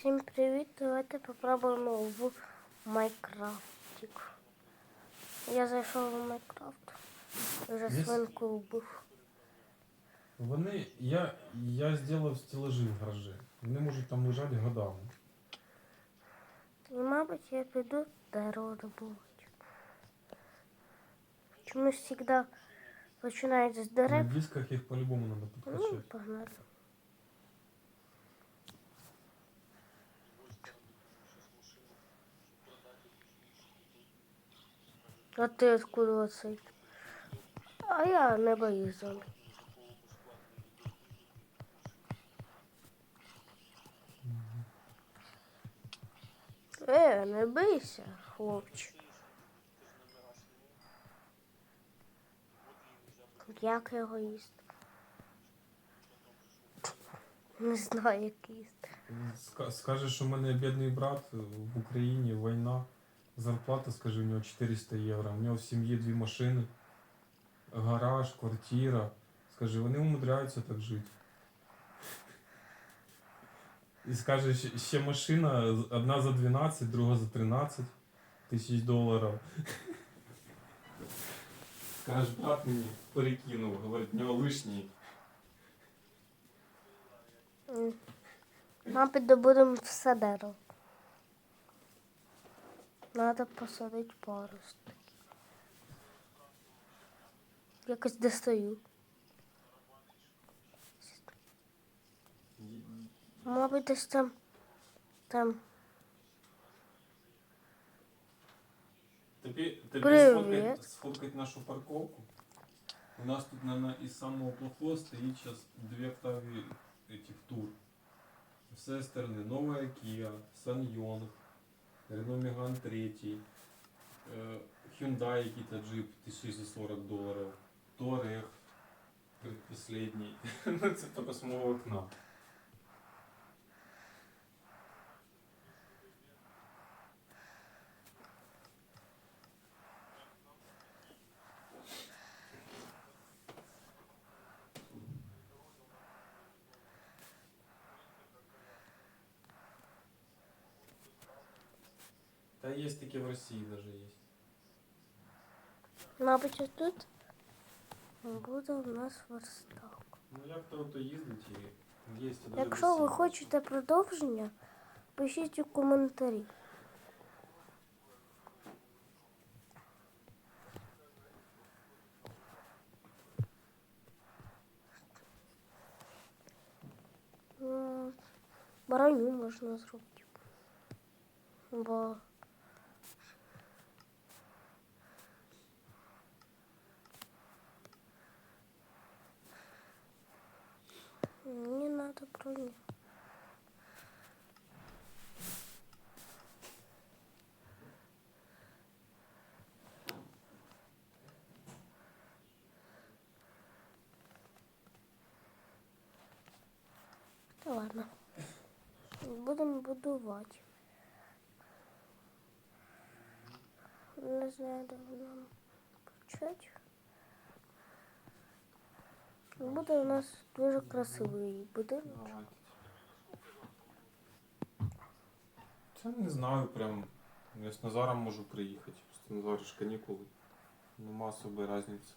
Всім привіт! Давайте попробуємо в Майнкрафтик. Я зайшов в Майнкрафт. Вже Є? свинку вбив. Вони. Я, я зробив стелажі в гаражі. Вони можуть там лежати годами. І, мабуть, я піду дерево добувати. Чомусь завжди починають з На дерев. дисках їх по-любому треба Ну, погнали. А ти откуда оцей? А я не боюсь зомбі. Е, не бийся, хлопче. Як його їсти? Не знаю, як їсти. Ска- Скажеш, що в мене бідний брат в Україні війна. Зарплата, скажи, у нього 400 євро. У нього в сім'ї дві машини, гараж, квартира. Скажи, вони умудряються так жити. І скаже, ще- машина одна за 12, друга за 13 тисяч доларів. Скажеш, брат мені перекинув, говорить, в нього лишній. Мабуть, добудемо все дерево. Надо посадити паростки. Якось достаю. Мабуть, десь там. Там. Тобі, тобі сфоткать, сфоткать нашу парковку. У нас тут, наверное, из самого плохого стоит сейчас две Octavia этих тур. Все стороны. Новая Kia, Sanyong, Renault Megane 3, э, Hyundai какие-то джип 1640 долларов, Touareg предпоследний. Ну, це только с моего окна. Да есть такие в России даже есть. Мабуть, ось тут буде у нас верстак. Ну як то то їздить і є. Якщо ви хочете продовження, пишіть у коментарі. М, Броню можна зробити. Бо Мені надо броню. Та ладно. Будемо будувати. Не знаю, нам почати. Буде у нас дуже красивий будинок. Це не знаю прям. Я з Назаром можу приїхати. Просто Назар ж канікули. Нема особої різниці.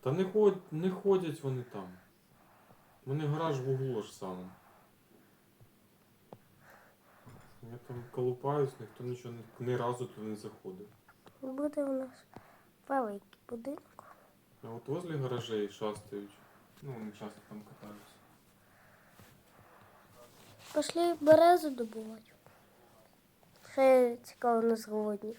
Та не, ход... не ходять вони там. Мене гараж в углу ж саме. Я там колупаюсь, ніхто нічого не, ні разу туди не заходив. Буде у нас великий будинок. А от возле гаражей шастають. Ну, вони часто там катаються. Пошли березу добувати. Ще цікаво на згодні.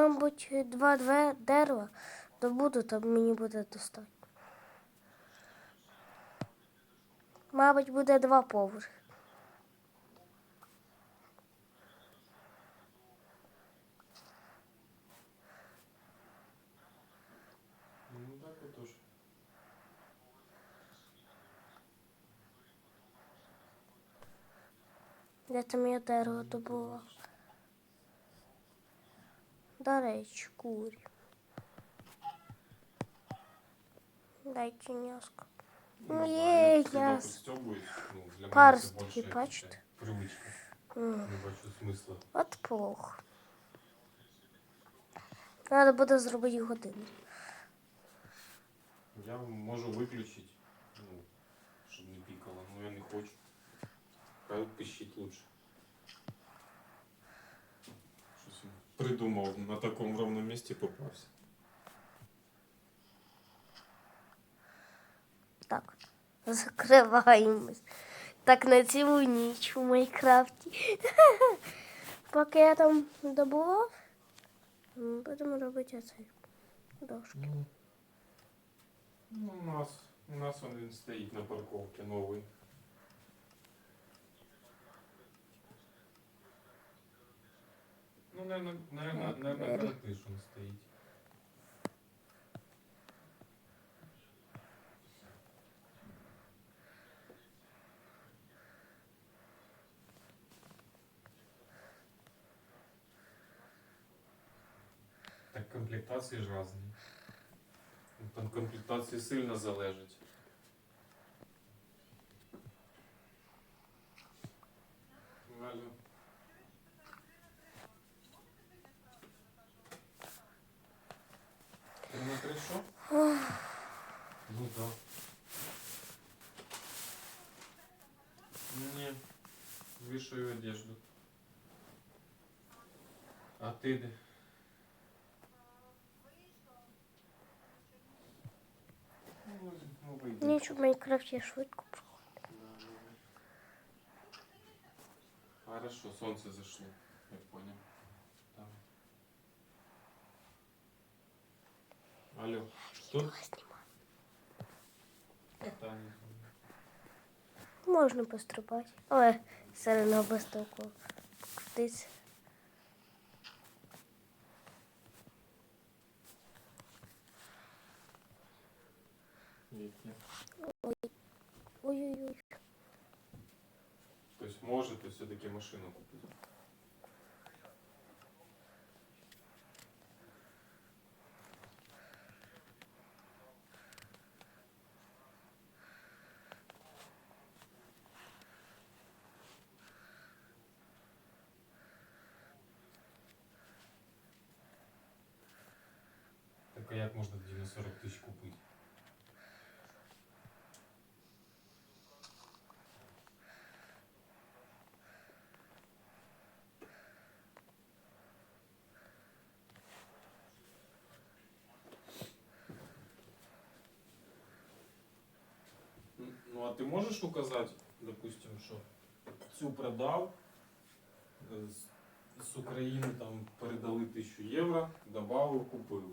Мабуть, два дерева добуду, то мені буде достатньо. Мабуть, буде два поверхи. Ну. Де там я дерево добував? До речі, курі. Дайте няску. Ну, є, яс. ну, більше бачите? таке Привичка. Не бачу смисла. От плохо. Треба буде зробити годину. Я можу виключити, ну, щоб не пікало, але я не хочу. Пищить лучше. Придумав, на такому ровному місці попався. Так, закриваємось. Так на цілу ніч у Майнкрафті. Поки я там добував, м, будемо робити оцей дошки. Ну, ну, у нас, у нас он він стоїть на парковці новий. Ну, наверное, наверное, Так, наверное, двері. коротиш он стоїть. Так комплектації ж різні. Там комплектації сильно залежать. Алло. Ти не прийшов? Ну да. Ні. Вішаю одежду. А ти де? Ну, ну вийди. Ніч у Майнкрафті я швидко проходить. Да, да. Хорошо, солнце зашло, я понял. Там. Алло, что? Можна пострибати. Але одно без толку. Крутиться. Ой-ой-ой. То есть можете все-таки машину купить? Як можна тоді на 40 тисяч купити? Ну, а ти можеш указати, допустим, що цю продав, е, з, з України там передали тисячу євро, добавив, купив.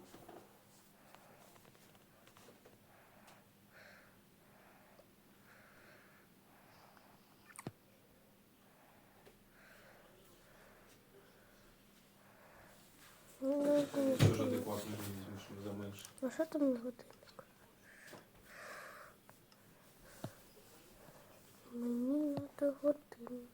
Ну, Ти Ну що там на годинник? Мені треба. Годинник,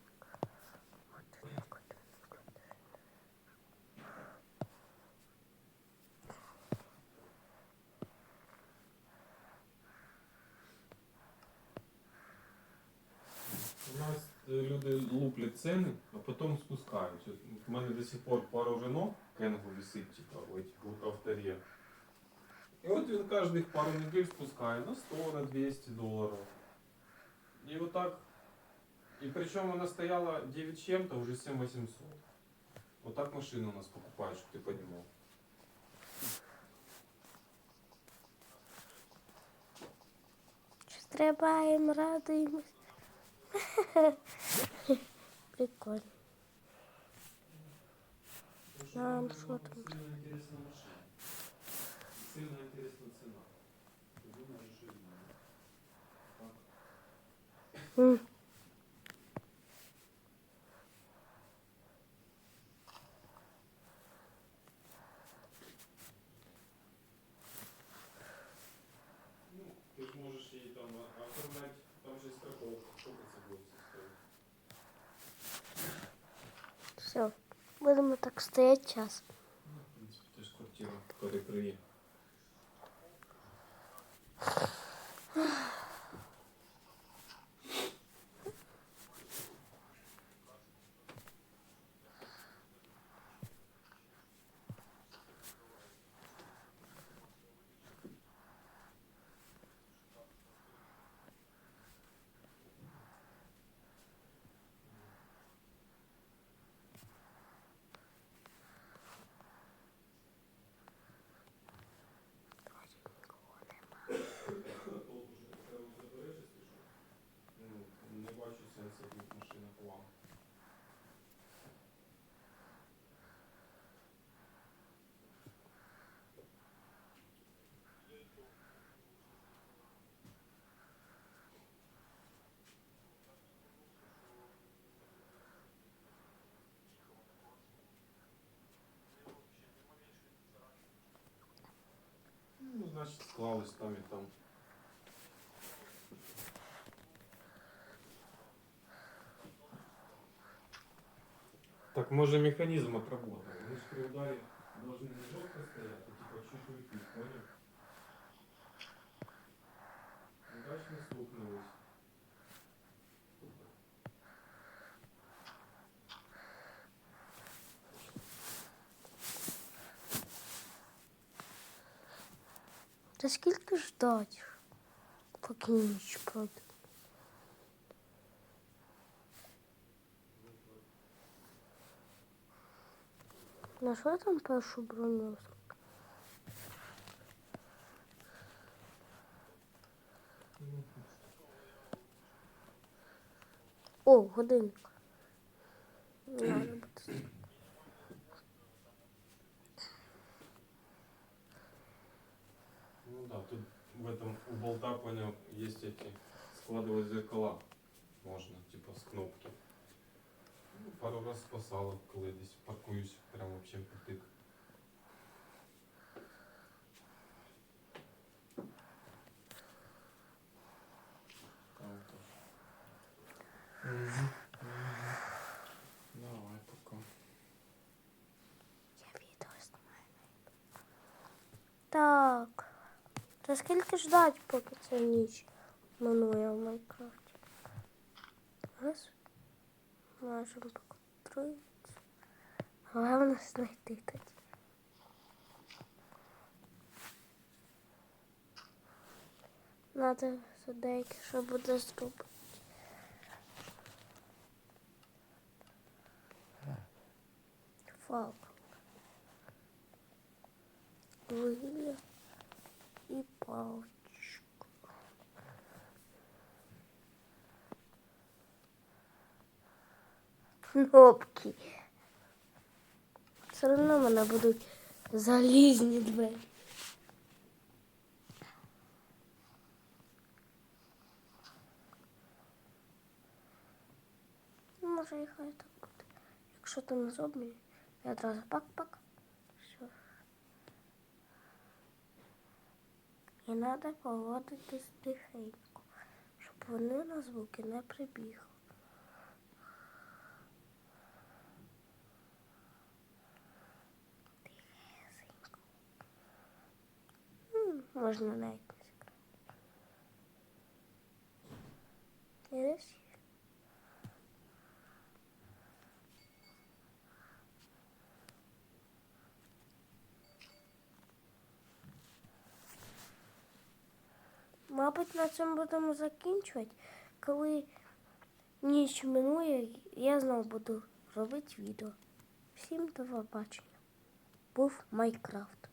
люди луплять ціни, а потім спускають. От У мене до сих пор пару Рено Кенго висить, типа, в этих вот авторе. І от він кожних пару недель спускає на 100, на 200 долларов. І вот так. І причому вона стояла 9 чем-то, уже 7800. Вот так машину у нас покупають, щоб ти понимал. Стрибаємо, радуємось. Прикольно. Нам що там? Сильно інтересна машина. Сильно інтересна ціна. Думаю, що М. Ну, ти ж можеш її там а- оформляти, там же страховка, сколько це буде стоїть? Так стоять час. Ну, в принципі, теж квартира перекриє. Ну, значить склались там і там. Так може механизм отработав. Вони ж при ударі должны не жорстко стояти, а типа чуть-чуть, понял? Удачно стукнулись. Скільки ждать, поки ніч пройде? На що я там першу броню? О, годинник. Надо буде. Ну да, тут в этом у болта, понял, есть эти складывать зеркала. Можно, типа с кнопки. Ну, пару раз спасало, коли десь паркуюсь, прям вообще впритык. Давай пока. Я відео знімаю. Так. Та скільки ждать, поки ця ніч минує в Майнкрафті? Раз. Можемо покотрити. Головне знайти тоді. Надо за деяке, що буде зробити. Фалк. Вигляд і паличку. Кнопки. Все одно в мене будуть залізні двері. Ну, Може і хай так буде. Якщо ти не зроблю, я одразу пак-пак. Все. І треба поводитись тихенько, щоб вони на звуки не прибігли. Можна навіть не закрити. І десь Мабуть, на цьому будемо закінчувати. Коли ніч минує, я знову буду робити відео. Всім до побачення. Був Майкрафт.